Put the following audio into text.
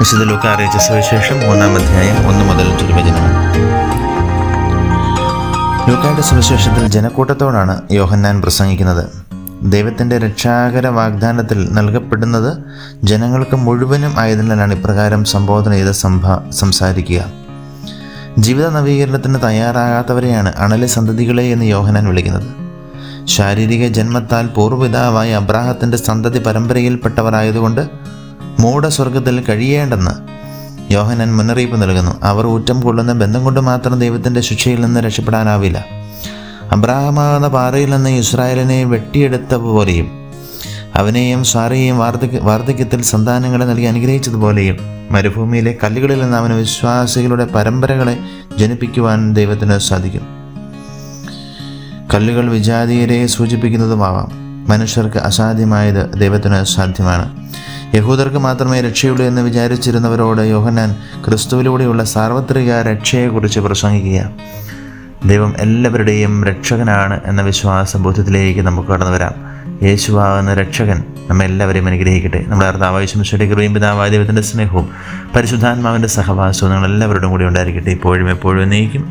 വിശുദ്ധ ലൂക്ക അറിയിച്ച സുവിശേഷം മൂന്നാം അധ്യായം ഒന്ന് മുതൽ തിരുവചനങ്ങൾ ലൂക്കായുടെ സുവിശേഷത്തിൽ ജനക്കൂട്ടത്തോടാണ് യോഹന്നാൻ പ്രസംഗിക്കുന്നത്. ദൈവത്തിന്റെ രക്ഷാകര വാഗ്ദാനത്തിൽ നൽകപ്പെടുന്നത് ജനങ്ങൾക്ക് മുഴുവനും ആയതിനാലാണ് ഇപ്രകാരം സംബോധന ചെയ്ത സംഭ സംസാരിക്കുക. ജീവിത നവീകരണത്തിന് തയ്യാറാകാത്തവരെയാണ് അണലി സന്തതികളെ എന്ന് യോഹനാൻ വിളിക്കുന്നത്. ശാരീരിക ജന്മത്താൽ പൂർവപിതാവായ അബ്രാഹത്തിന്റെ സന്തതി പരമ്പരയിൽപ്പെട്ടവരായതുകൊണ്ട് മൂഢസ്വർഗത്തിൽ കഴിയേണ്ടെന്ന് യോഹനൻ മുന്നറിയിപ്പ് നൽകുന്നു. അവർ ഊറ്റം കൊള്ളുന്ന ബന്ധം കൊണ്ട് മാത്രം ദൈവത്തിന്റെ ശിക്ഷയിൽ നിന്ന് രക്ഷപ്പെടാനാവില്ല. അബ്രാഹമാകുന്ന പാറയിൽ നിന്ന് ഇസ്രായേലിനെ വെട്ടിയെടുത്ത പോലെയും അവനെയും സാറയെയും വാർദ്ധക്യ വാർദ്ധക്യത്തിൽ സന്താനങ്ങളെ നൽകി അനുഗ്രഹിച്ചതുപോലെയും മരുഭൂമിയിലെ കല്ലുകളിൽ നിന്ന് അവന് വിശ്വാസികളുടെ പരമ്പരകളെ ജനിപ്പിക്കുവാൻ ദൈവത്തിന് സാധിക്കും. കല്ലുകൾ വിജാതീയരെ സൂചിപ്പിക്കുന്നതുമാവാം. മനുഷ്യർക്ക് അസാധ്യമായത് ദൈവത്തിന് സാധ്യമാണ്. യഹൂദർക്ക് മാത്രമേ രക്ഷയുള്ളൂ എന്ന് വിചാരിച്ചിരുന്നവരോട് യോഹന്നാൻ ക്രിസ്തുവിലൂടെയുള്ള സാർവത്രിക രക്ഷയെക്കുറിച്ച് പ്രസംഗിക്കുക. ദൈവം എല്ലാവരുടെയും രക്ഷകനാണ് എന്ന വിശ്വാസ ബോധ്യത്തിലേക്ക് നമുക്ക് കടന്നു വരാം. യേശുവാകുന്ന രക്ഷകൻ നമ്മെ എല്ലാവരെയും അനുഗ്രഹിക്കട്ടെ. നമ്മുടെ അർത്ഥാവശ്യം കൃപയും പിതാവായ ദൈവത്തിന്റെ സ്നേഹവും പരിശുദ്ധാത്മാവിന്റെ സഹവാസവും നിങ്ങൾ എല്ലാവരുടെയും കൂടി ഉണ്ടായിരിക്കട്ടെ. ഇപ്പോഴും എപ്പോഴും നീക്കും